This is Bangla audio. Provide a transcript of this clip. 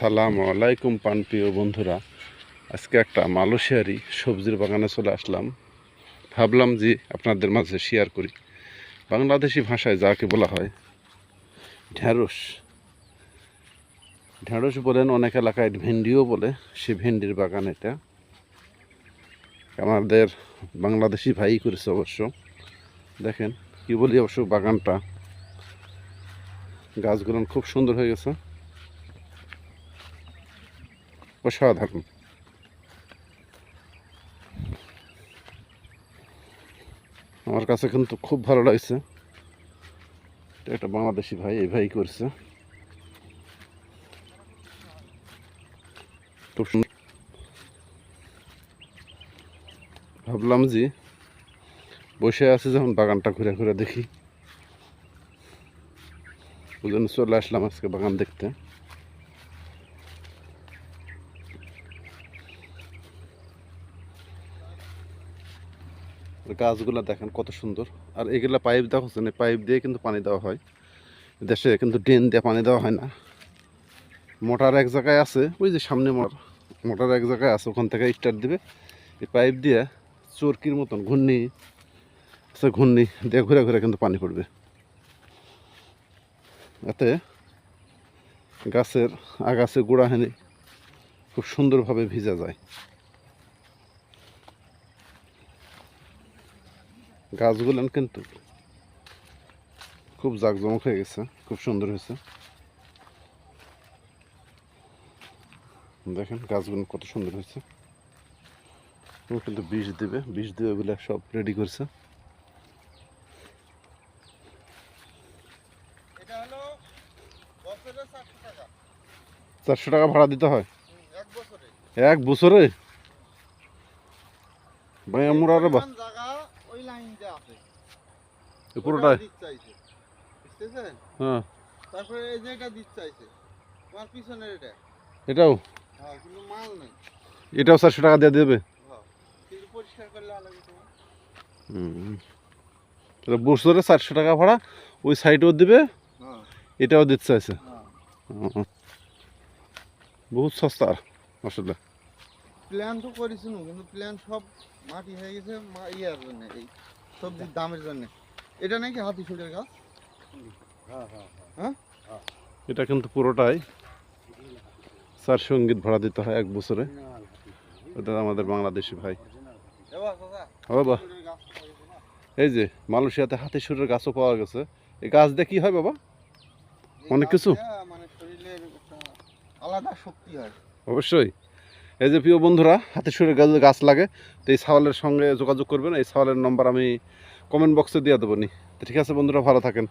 আসসালামু আলাইকুম পানপ্রিয় বন্ধুরা। আজকে একটা মালয়েশিয়ারি সবজির বাগানে চলে আসলাম। ভাবলাম যে আপনাদের মাঝে শেয়ার করি। বাংলাদেশি ভাষায় যাকে বলা হয় ঢ্যাঁড়স ঢ্যাঁড়স বলেন, অনেক এলাকায় ভেন্ডিও বলে, সে ভেন্ডির বাগান এটা। আমাদের বাংলাদেশি ভাই করেছে অবশ্য। দেখেন, কি বলি, অবশ্য বাগানটা। গাছগুলো খুব সুন্দর হয়ে গেছে। অসাধারণ। আমার কাছে কিন্তু খুব ভালো লাগছে। একটা বাংলাদেশি ভাই, এই ভাই করছে। ভাবলাম যে বসে আছে যখন বাগানটা ঘুরে ঘুরে দেখি। ওই জন্য চলে আসলাম আজকে বাগান দেখতে। গাছগুলো দেখেন কত সুন্দর। আর এগুলা পাইপ দেখছেন এই পাইপ দিয়ে কিন্তু পানি দেওয়া হয়। দেশে কিন্তু ড্রেন দিয়ে পানি দেওয়া হয় না। মোটর এক জায়গায় আছে, ওই যে সামনে মোটর। মোটর এক জায়গায় আছে, ওখান থেকে স্টার্ট দিবে। এই পাইপ দিয়ে চরকির মতন ঘূর্ণি, সে ঘূর্ণি দিয়ে ঘুরে ঘুরে কিন্তু পানি পড়বে। এতে গাছের আগাছে গোড়া হেনে খুব সুন্দরভাবে ভিজা যায়। গাছগুলো কিন্তু খুব জাঁকজমক হয়ে গেছে খুব সুন্দর হয়েছে। দেখেন গাছগুলো কত সুন্দর হয়েছে। ও কিন্তু বিষ দেবে বিষ দেবে বলে সব রেডি করছে। চারশো টাকা। ভাড়া দিতে হয়? এক বছরে। এক বছরে? ভাই আমরা আরে বা পুরোটাই হ্যাঁ। তারপরে এই যে এটা দিতে চাইছে তোমার পিছনের এটা? এটাও? হ্যাঁ কিন্তু মাল নেই। এটাও চারশো টাকা দিয়ে দেবে? হ্যাঁ কিন্তু পরিষ্কার করলে আলাদা তোমার। হুম। তাহলে বছরে চারশো টাকা ভাড়া ওই সাইডেও দিবে হ্যাঁ। এটাও দিতে চাইছে। হ্যাঁ। বহুত সস্তা আসলে প্ল্যান তো করেছিল কিন্তু প্ল্যান সব মাটি হয়ে গেছে ইয়ার জন্য এই সবজির দামের জন্য। এটা নাকি হাতি সুরের গাছ? এটা কিন্তু পুরোটাই চার সংগীত ভাড়া দিতে হয় এক বছরে। এটা আমাদের বাংলাদেশি ভাই। এবার দাদা ও বা সুরের গাছ লাগিয়েছে না? এই যে মালয়েশিয়াতে হাতি সুরের গাছও পাওয়া গেছে। এই গাছ দিয়ে কি হয় বাবা? অনেক কিছু? মানে আলাদা শক্তি হয়। অবশ্যই। এই যে প্রিয় বন্ধুরা হাতি গাছ গাছ লাগে। তো এই সাওয়ালের সঙ্গে যোগাযোগ করবেন। এই সাওয়ালের নম্বর আমি কমেন্ট বক্সে দিয়ে দেবো নি। ঠিক আছে বন্ধুরা ভালো থাকেন।